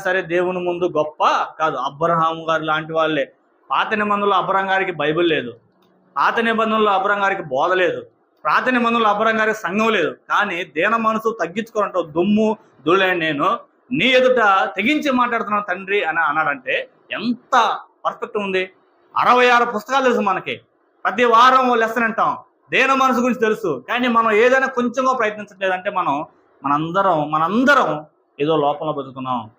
సరే దేవుని ముందు గొప్ప కాదు. అబ్రహాం గారు లాంటి వాళ్ళే. పాత నిబంధనలు అబ్రహం గారికి బైబిల్ లేదు. పాత నిబంధనలు అబ్రహం గారికి బోధ లేదు. పాత నిబంధనలు అబ్రహం గారికి సంఘం లేదు. కానీ దేన మనసు తగ్గించుకోనంటూ దుమ్ము దుళ్ళని నేను నీ ఎదుట తెగించి మాట్లాడుతున్నాను తండ్రి అని అన్నాడంటే ఎంత పర్ఫెక్ట్ ఉంది. అరవై ఆరు పుస్తకాలు తెలుసు మనకి. ప్రతి వారం లెసన్ అంటాం దేన మనసు గురించి తెలుసు. కానీ మనం ఏదైనా కొంచెంగా ప్రయత్నించట్లేదంటే మనం మనందరం మనందరం ఏదో లోపల బతుకుతున్నాం.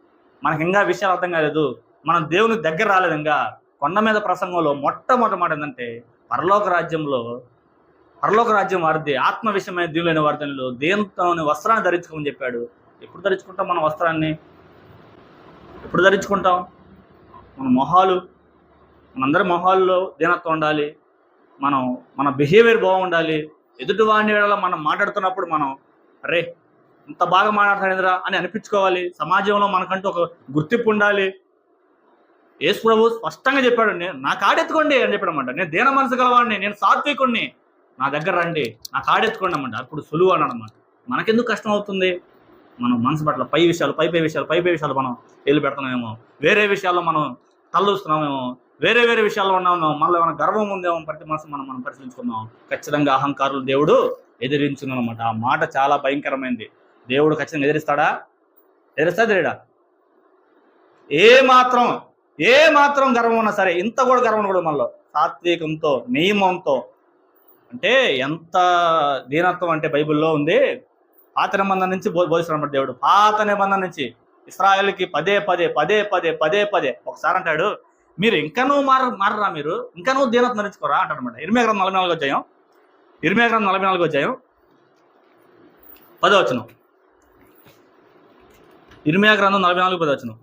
మనకి ఇంకా విషయాలు అర్థం కాలేదు. మనం దేవుని దగ్గర రాలేదు ఇంకా. కొండ మీద ప్రసంగంలో మొట్టమొదటి మాట ఏంటంటే పరలోక రాజ్యంలో పరలోక రాజ్యం వారిది ఆత్మ విషయమైన దీవులైన వారిలో దేంతోని వస్త్రాన్ని ధరించుకోమని చెప్పాడు. ఎప్పుడు ధరించుకుంటాం మన వస్త్రాన్ని? ఎప్పుడు ధరించుకుంటాం? మన మొహాలు మనందరి మొహాల్లో దీనత్వం ఉండాలి. మనం మన బిహేవియర్ బాగుండాలి. ఎదుటి వాడిని వేళ మనం మాట్లాడుతున్నప్పుడు మనం అరే ఇంత బాగా మాట్లాడతాడేదిరా అని అనిపించుకోవాలి. సమాజంలో మనకంటూ ఒక గుర్తింపు ఉండాలి. యేసు ప్రభు స్పష్టంగా చెప్పాడు నేను నా కాడెత్తుకోండి అని చెప్పాడు నేను దేన మనసు గలవాడిని నేను సాత్వికుణ్ణి. నా దగ్గర రండి. నా కాడెత్తుకోండి అన్నమాట. అప్పుడు సులువు అని అనమాట మనకెందుకు కష్టం అవుతుంది? మనం మనసు పట్ల పై విషయాలు పై పై విషయాలు పై పై విషయాలు మనం వెళ్ళి పెడుతున్నామేమో. వేరే విషయాల్లో మనం తల్లుస్తున్నామేమో వేరే వేరే విషయాల్లో ఉన్నామేమో. మనలో ఏమైనా గర్వం ఉందేమో ప్రతి మనసు మనం మనం పరిశీలించుకున్నాం ఖచ్చితంగా అహంకారులు దేవుడు ఎదిరించును అనమాట ఆ మాట చాలా భయంకరమైంది. దేవుడు ఖచ్చితంగా ఎదిరిస్తాడా? ఎదిరిస్తా తెలియడా? ఏ మాత్రం ఏ మాత్రం గర్వం ఉన్నా సరే ఇంత కూడా గర్వం కూడా మనలో. సాత్వికంతో నియమంతో. అంటే ఎంత దీనత్వం అంటే బైబిల్లో ఉంది. పాత నిబంధన నుంచి బో బోధిస్తున్నాడు దేవుడు. పాత నిబంధన నుంచి ఇస్రాయల్కి పదే పదే పదే పదే పదే పదే. ఒకసారి అంటాడు మీరు ఇంకనూ మార మారరా మీరు? ఇంకనూ దీనత్వం ధరించుకోరా? అంటాడు అనమాట ఇరిమే గ్రంథం నలభై నాలుగు వచ్చాయం ఇరిమే గ్రంథం నలభై నాలుగు అధ్యాయం. పదవచనం ఇరిమియా గ్రంథం నలభై నాలుగు పదవచనం